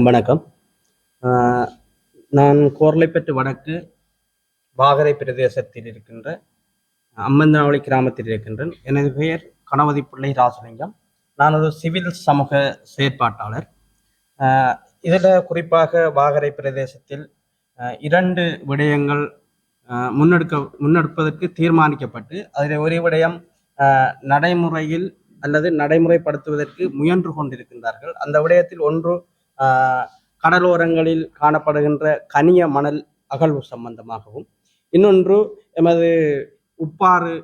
வணக்கம். நான் கோர்லைப்பற்று வடக்கு வாகரை பிரதேசத்தில் இருக்கின்ற அம்மந்தாவளி கிராமத்தில் இருக்கின்றேன். எனது பெயர் கணபதி பிள்ளை ராசலிங்கம். நான் ஒரு சிவில் சமூக செயற்பாட்டாளர். இதில் குறிப்பாக வாகரை பிரதேசத்தில் இரண்டு விடயங்கள் முன்னெடுக்க முன்னெடுப்பதற்கு தீர்மானிக்கப்பட்டு அதில் ஒரு விடயம் நடைமுறையில் அல்லது நடைமுறைப்படுத்துவதற்கு முயன்று கொண்டிருக்கின்றார்கள். அந்த விடயத்தில் ஒன்று கடலோரங்களில் காணப்படுகின்ற கனிய மணல் அகழ்வு சம்பந்தமாகவும் இன்னொன்று எமது உப்பாறு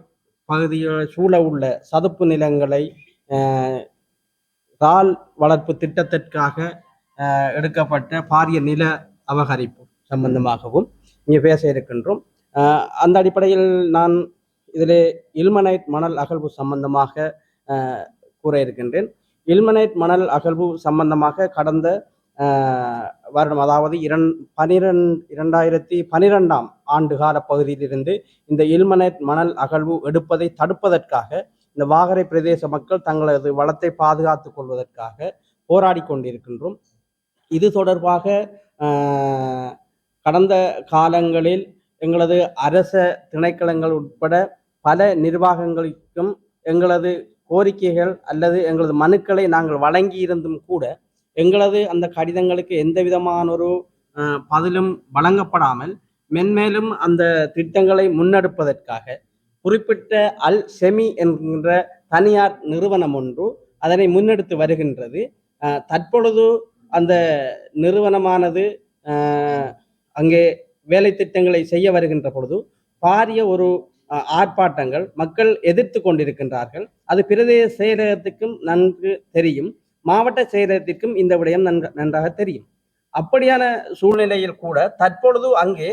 பகுதியில் சூழ உள்ள சதுப்பு நிலங்களை ஆஹ் இறால் வளர்ப்பு திட்டத்திற்காக எடுக்கப்பட்ட பாரிய நில அபகரிப்பு சம்பந்தமாகவும் இங்கே பேச இருக்கின்றோம். அந்த அடிப்படையில் நான் இதிலே இல்மனைட் மணல் அகழ்வு சம்பந்தமாக கூற இருக்கின்றேன். இல்மனைட் மணல் அகழ்வு சம்பந்தமாக கடந்த வருடம் அதாவது இரண் பனிரெண்டு இரண்டாயிரத்தி பனிரெண்டாம் ஆண்டுகால பகுதியிலிருந்து இந்த இல்மனைட் மணல் அகழ்வு எடுப்பதை தடுப்பதற்காக இந்த வாகரை பிரதேச மக்கள் தங்களது வளத்தை பாதுகாத்து கொள்வதற்காக போராடி கொண்டிருக்கின்றோம். இது தொடர்பாக கடந்த காலங்களில் எங்களது அரச திணைக்களங்கள் உட்பட பல நிர்வாகங்களுக்கும் எங்களது கோரிக்கைகள் அல்லது எங்களது மனுக்களை நாங்கள் வழங்கி இருந்தும் கூட எங்களது அந்த கடிதங்களுக்கு எந்த விதமான ஒரு பதிலும் வழங்கப்படாமல் மென்மேலும் அந்த திட்டங்களை முன்னெடுப்பதற்காக குறிப்பிட்ட அல் செமி என்கின்ற தனியார் நிறுவனம் ஒன்று அதனை முன்னெடுத்து வருகின்றது. தற்பொழுது அந்த நிறுவனமானது அங்கே வேலை திட்டங்களை செய்ய வருகின்ற பொழுது பாரிய ஒரு ஆர்ப்பாட்டங்கள் மக்கள் எதிர்த்து கொண்டிருக்கின்றார்கள். அது பிரதேச செயலகத்துக்கும் நன்கு தெரியும். மாவட்ட செயலகத்திற்கும் இந்த விடயம் நன்கு நன்றாக தெரியும். அப்படியான சூழ்நிலையில் கூட தற்பொழுது அங்கே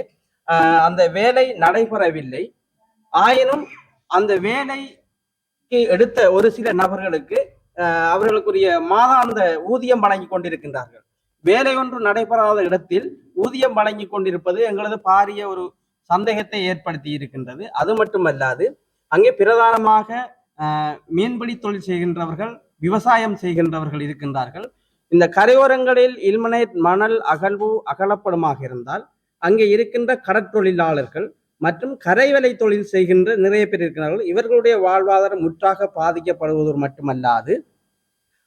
அந்த வேலை நடைபெறவில்லை. ஆயினும் அந்த வேலைக்கு எடுத்த ஒரு சில நபர்களுக்கு அவர்களுக்குரிய மாதாந்த ஊதியம் வழங்கி கொண்டிருக்கின்றார்கள். வேலை ஒன்று நடைபெறாத இடத்தில் ஊதியம் வழங்கி கொண்டிருப்பது எங்களது பாரிய ஒரு சந்தேகத்தை ஏற்படுத்தி இருக்கின்றது. அது மட்டுமல்லாது அங்கே பிரதானமாக மீன்பிடி தொழில் செய்கின்றவர்கள் விவசாயம் செய்கின்றவர்கள் இருக்கின்றார்கள். இந்த கரையோரங்களில் இல்மனைட் மணல் அகழ்வு அகலப்படுமாக இருந்தால் அங்கே இருக்கின்ற கடற்தொழிலாளர்கள் மற்றும் கரைவலை தொழில் செய்கின்ற நிறைய பேர் இருக்கிறார்கள் இவர்களுடைய வாழ்வாதாரம் முற்றாக பாதிக்கப்படுவதோடு மட்டுமல்லாது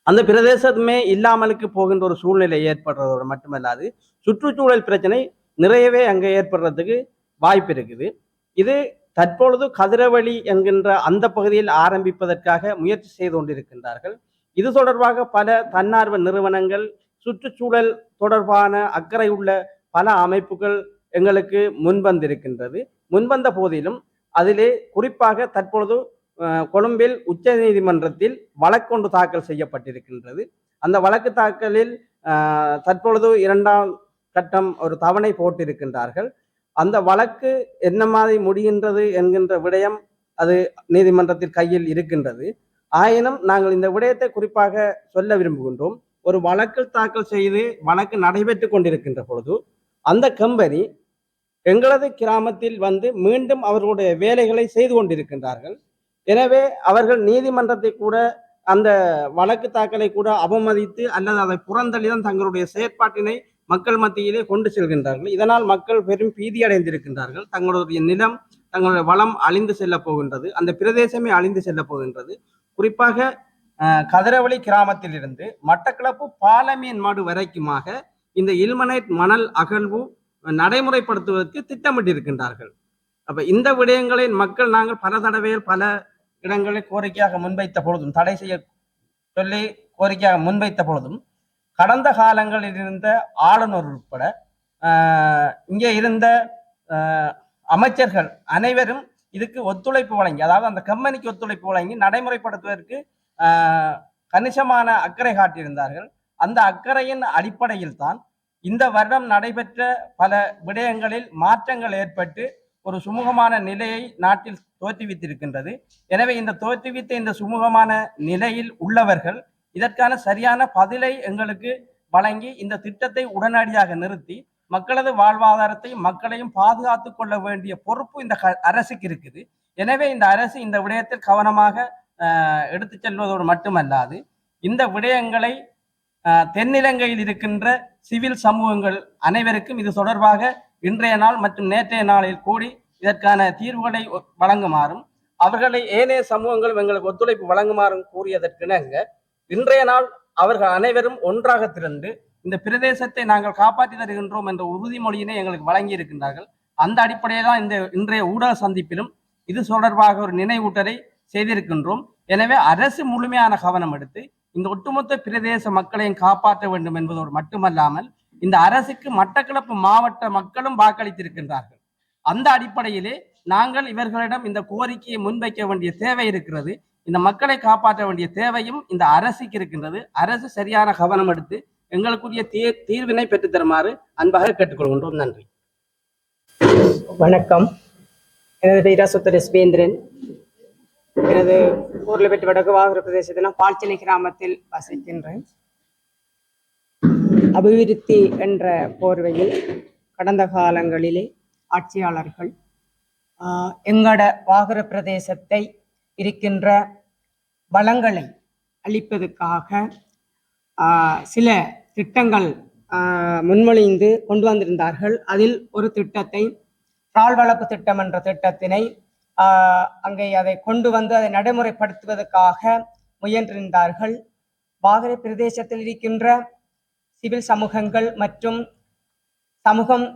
அந்த பிரதேசமே இல்லாமலுக்கு போகின்ற ஒரு சூழ்நிலை ஏற்படுறதோடு மட்டுமல்லாது சுற்றுச்சூழல் பிரச்சனை நிறையவே அங்கே ஏற்படுறதுக்கு வாய்ப்பு இருக்குது. இது தற்பொழுது கதிரவழி என்கின்ற அந்த பகுதியில் ஆரம்பிப்பதற்காக முயற்சி செய்து கொண்டிருக்கின்றார்கள். இது தொடர்பாக பல தன்னார்வ நிறுவனங்கள் சுற்றுச்சூழல் தொடர்பான அக்கறை உள்ள பல அமைப்புகள் எங்களுக்கு முன்வந்திருக்கின்றது. முன்வந்த போதிலும் அதிலே குறிப்பாக தற்பொழுது கொழும்பில் உச்ச நீதிமன்றத்தில் வழக்கொன்று தாக்கல் செய்யப்பட்டிருக்கின்றது. அந்த வழக்கு தாக்கலில் தற்பொழுது இரண்டாம் கட்டம் ஒரு தவணை போட்டிருக்கின்றார்கள். அந்த வழக்கு என்ன மாதிரி முடிகின்றது என்கின்ற விடயம் அது நீதிமன்றத்தின் கையில் இருக்கின்றது. ஆயினும் நாங்கள் இந்த விடயத்தை குறிப்பாக சொல்ல விரும்புகின்றோம். ஒரு வழக்கு தாக்கல் செய்து வழக்கு நடைபெற்று கொண்டிருக்கின்ற பொழுது அந்த கம்பெனி எங்களது கிராமத்தில் வந்து மீண்டும் அவர்களுடைய வேலைகளை செய்து கொண்டிருக்கின்றார்கள். எனவே அவர்கள் நீதிமன்றத்தை கூட அந்த வழக்கு தாக்கலை கூட அவமதித்து அல்லது அதை புறந்தள்ளிதான் தங்களுடைய செயற்பாட்டினை மக்கள் மத்தியிலே கொண்டு செல்கின்றார்கள். இதனால் மக்கள் பெரும் பீதி அடைந்திருக்கின்றார்கள். தங்களுடைய நிலம் தங்களுடைய வளம் அழிந்து செல்ல போகின்றது. அந்த பிரதேசமே அழிந்து செல்ல போகின்றது. குறிப்பாக அஹ், கதிரவழி கிராமத்தில் இருந்து மட்டக்களப்பு பாலமீன் மாடு வரைக்குமாக இந்த இல்மனைட் மணல் அகழ்வு நடைமுறைப்படுத்துவதற்கு திட்டமிட்டிருக்கின்றார்கள். அப்ப இந்த விடயங்களை மக்கள் நாங்கள் பல தடவைகள் பல இடங்களில் கோரிக்கையாக முன்வைத்த பொழுதும் தடை செய்ய சொல்லி கோரிக்கையாக முன்வைத்த பொழுதும் கடந்த காலங்களில் இருந்த ஆளுநர் உட்பட இங்கே இருந்த அமைச்சர்கள் அனைவரும் இதுக்கு ஒத்துழைப்பு வழங்கி அதாவது அந்த கம்பெனிக்கு ஒத்துழைப்பு வழங்கி நடைமுறைப்படுத்துவதற்கு கணிசமான அக்கறை காட்டியிருந்தார்கள். அந்த அக்கறையின் அடிப்படையில் தான் இந்த வருடம் நடைபெற்ற பல விடயங்களில் மாற்றங்கள் ஏற்பட்டு ஒரு சுமூகமான நிலையை நாட்டில் தோற்றுவித்திருக்கின்றது. எனவே இந்த தோற்றுவித்த இந்த சுமூகமான நிலையில் உள்ளவர்கள் இதற்கான சரியான பதிலை எங்களுக்கு வழங்கி இந்த திட்டத்தை உடனடியாக நிறுத்தி மக்களது வாழ்வாதாரத்தை மக்களையும் பாதுகாத்து கொள்ள வேண்டிய பொறுப்பு இந்த க- அரசுக்கு இருக்குது. எனவே இந்த அரசு இந்த விடயத்தில் கவனமாக எடுத்து எடுத்துச் செல்வதோடு மட்டுமல்லாது இந்த விடயங்களை தென்னிலங்கையில் இருக்கின்ற சிவில் சமூகங்கள் அனைவருக்கும் இது தொடர்பாக இன்றைய நாள் மற்றும் நேற்றைய நாளில் கூடி இதற்கான தீர்வுகளை ஒ- வழங்குமாறும் அவர்களை ஏனைய சமூகங்கள் எங்களுக்கு ஒத்துழைப்பு வழங்குமாறும் கூறியதற்கிணங்க இன்றைய நாள் அவர்கள் அனைவரும் ஒன்றாக திரண்டு இந்த பிரதேசத்தை நாங்கள் காப்பாற்றி தருகின்றோம் என்ற உறுதிமொழியினை எங்களுக்கு வழங்கி இருக்கின்றார்கள் அந்த அடிப்படையில் தான் இந்த இன்றைய ஊடக சந்திப்பிலும் இது தொடர்பாக ஒரு நினைவூட்டலை செய்திருக்கின்றோம். எனவே அரசு முழுமையான கவனம் எடுத்து இந்த ஒட்டுமொத்த பிரதேச மக்களையும் காப்பாற்ற வேண்டும் என்பதோடு மட்டுமல்லாமல் இந்த அரசுக்கு மட்டக்களப்பு மாவட்ட மக்களும் வாக்களித்திருக்கின்றார்கள். அந்த அடிப்படையிலே நாங்கள் இவர்களிடம் இந்த கோரிக்கையை முன்வைக்க வேண்டிய தேவை இருக்கிறது. இந்த மக்களை காப்பாற்ற வேண்டிய தேவையும் இந்த அரசுக்கு இருக்கின்றது. அரசு சரியான கவனம் எடுத்து எங்களுக்குரிய தீர் தீர்வினை பெற்றுத் தருமாறு அன்பாக கேட்டுக்கொள்கின்றோம். நன்றி. வணக்கம். எனது பெயரா சுத்தர் சுபேந்திரன் எனது ஊரில் பெற்று வடக்கு வாகர பிரதேசத்தில் பால்ச்சனை கிராமத்தில் வசிக்கின்றேன். அபிவிருத்தி என்ற போர்வையில் கடந்த காலங்களிலே ஆட்சியாளர்கள் எங்களோட வாகர பிரதேசத்தை இருக்கின்ற வளங்களை அளிப்பதற்காக சில திட்டங்கள் முன்மொழிந்து கொண்டு வந்திருந்தார்கள். அதில் ஒரு திட்டத்தை பால் வளர்ப்பு திட்டம் என்ற திட்டத்தினை அங்கே அதை கொண்டு வந்து அதை நடைமுறைப்படுத்துவதற்காக முயன்றிருந்தார்கள். வாகரை பிரதேசத்தில் இருக்கின்ற சிவில் சமூகங்கள் மற்றும் சமூகம்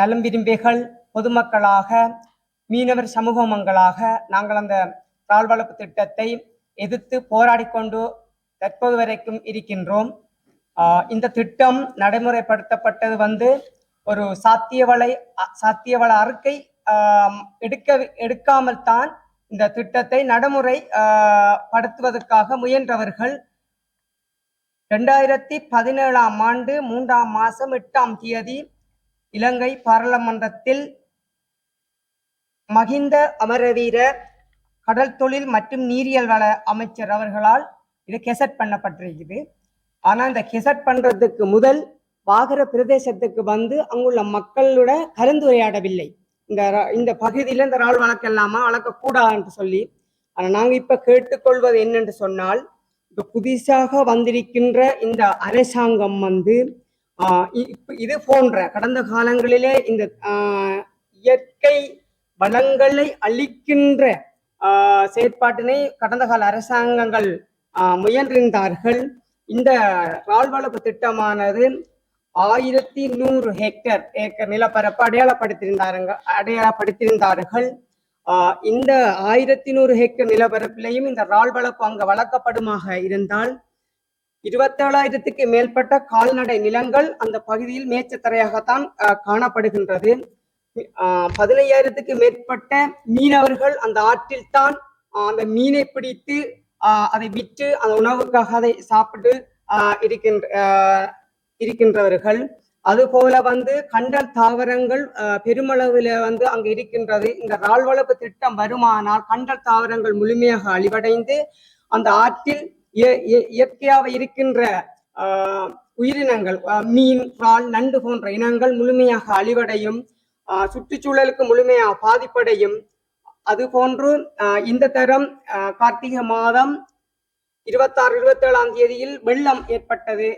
நலம் விரும்பிகள் பொதுமக்களாக மீனவர் சமூகங்களாக நாங்கள் அந்த கால்வளப்பு திட்டத்தை எதிர்த்து போராடி கொண்டு தற்போது வரைக்கும் இருக்கின்றோம். ஆஹ், இந்த திட்டம் நடைமுறைப்படுத்தப்பட்டது வந்து ஒரு சாத்தியவளை சாத்தியவள அறிக்கை எடுக்க எடுக்காமல் தான் இந்த திட்டத்தை நடைமுறை ஆஹ், படுத்துவதற்காக முயன்றவர்கள் இரண்டாயிரத்தி பதினேழாம் ஆண்டு மூன்றாம் மாதம் எட்டாம் தேதி இலங்கை பாராளுமன்றத்தில் மகிந்த அமரவீர கடல் தொழில் மற்றும் நீரியல் வள அமைச்சர் அவர்களால் இது கெசட் பண்ணப்பட்டிருக்குது. ஆனால் இந்த கெசட் பண்ணுறதுக்கு முதல் பாகர பிரதேசத்துக்கு வந்து அங்குள்ள மக்களோட கலந்துரையாடவில்லை இந்த இந்த பகுதியில் இந்த ராள் வளர்க்கலாமா வளர்க்கக்கூடாதுன்னு சொல்லி ஆனால் நாங்கள் இப்போ கேட்டுக்கொள்வது என்னென்று சொன்னால் இப்போ புதிசாக வந்திருக்கின்ற இந்த அரசாங்கம் வந்து இ- இது போன்ற கடந்த காலங்களிலே இந்த இயற்கை வளங்களை அளிக்கின்ற செயற்பாட்டினை கடந்த கால அரசாங்கங்கள் முயன்றிருந்தார்கள். இந்த வாழ்வளப்பு திட்டமானது ஆயிரத்தி நூறு ஹெக்டர் ஏக்கர் நிலப்பரப்பு அடையாளப்படுத்தியிருந்தாருங்க அடையாளப்படுத்தியிருந்தார்கள். இந்த ஆயிரத்தி நூறு ஹெக்டர் நிலப்பரப்பிலையும் இந்த ரால் வளர்ப்பு அங்கு வளர்க்கப்படுமாக இருந்தால் இருபத்தேழாயிரத்துக்கு மேற்பட்ட கால்நடை நிலங்கள் அந்த பகுதியில் மேய்ச்சத்தரையாகத்தான் காணப்படுகின்றது. பதினையாயிரத்துக்கு மேற்பட்ட மீனவர்கள் அந்த ஆற்றில் தான் அந்த மீனை பிடித்து அதை விற்று அந்த உணவுக்காக அதை சாப்பிட்டு ஆஹ் இருக்கின்ற ஆஹ் இருக்கின்றவர்கள். அதுபோல வந்து கண்டல் தாவரங்கள் பெருமளவில் வந்து அங்கு இருக்கின்றது. இந்த ரால் வளர்ப்பு திட்டம் வருமானால் கண்டல் தாவரங்கள் முழுமையாக அழிவடைந்து அந்த ஆற்றில் இய- இயற்கையாக இருக்கின்ற உயிரினங்கள் மீன் இறால் நண்டு போன்ற இனங்கள் முழுமையாக அழிவடையும். சுற்றுச்சூழலுக்கு முழுமையாக பாதிப்படையும். அது போன்று இந்த தரம் கார்த்திகை மாதம் இருபத்தாறு இருபத்தேழாம் தேதியில் வெள்ளம் ஏற்பட்டது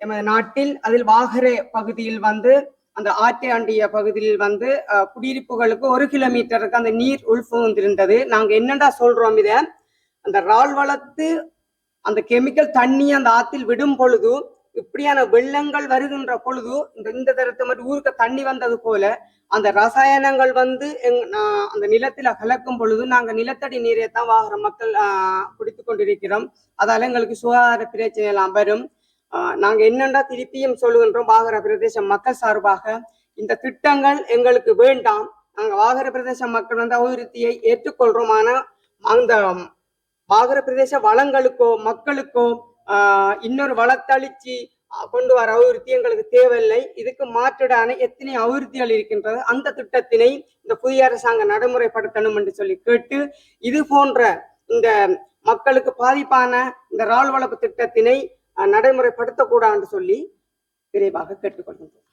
எமது நாட்டில். அதில் வாகரே பகுதியில் வந்து அந்த ஆற்றாண்டிய பகுதியில் வந்து குடியிருப்புகளுக்கு ஒரு கிலோமீட்டருக்கு அந்த நீர் உள்புகுந்திருந்தது. நாங்கள் என்னடா சொல்றோம் இதை? அந்த ரால் வளர்த்து அந்த கெமிக்கல் தண்ணி அந்த ஆத்தில் விடும் பொழுது இப்படியான வெள்ளங்கள் வருகின்ற பொழுது இந்த இந்த தரத்து மாதிரி ஊருக்கு தண்ணி வந்தது போல அந்த ரசாயனங்கள் வந்து எங் அந்த நிலத்துல கலக்கும் பொழுது நாங்க நிலத்தடி நீரை தான் வாங்குற மக்கள் ஆஹ், குடித்து கொண்டிருக்கிறோம். அதால எங்களுக்கு சுகாதார பிரச்சனை எல்லாம் வரும். ஆஹ் நாங்க என்னென்றா திருப்பியும் சொல்லுகின்றோம் வாகர பிரதேச மக்கள் சார்பாக. இந்த திட்டங்கள் எங்களுக்கு வேண்டாம். நாங்க வாகர பிரதேச மக்கள் வந்து அபிவிருத்தியை ஏற்றுக்கொள்றோம். அந்த வாகர பிரதேச வளங்களுக்கோ மக்களுக்கோ இன்னொரு வளத்தளிச்சு கொண்டு வர அபிவிருத்தி எங்களுக்கு தேவையில்லை. இதுக்கு மாற்றுடான எத்தனை அபிவிருத்திகள் இருக்கின்றது அந்த திட்டத்தினை இந்த புதிய அரசாங்கம் நடைமுறைப்படுத்தணும் என்று சொல்லி கேட்டு இது போன்ற இந்த மக்களுக்கு பாதிப்பான இந்த ரால் வளர்ப்பு திட்டத்தினை அஹ், நடைமுறைப்படுத்தக்கூடாதுன்னு சொல்லி விரைவாக கேட்டுக்கொள்கின்றோம்.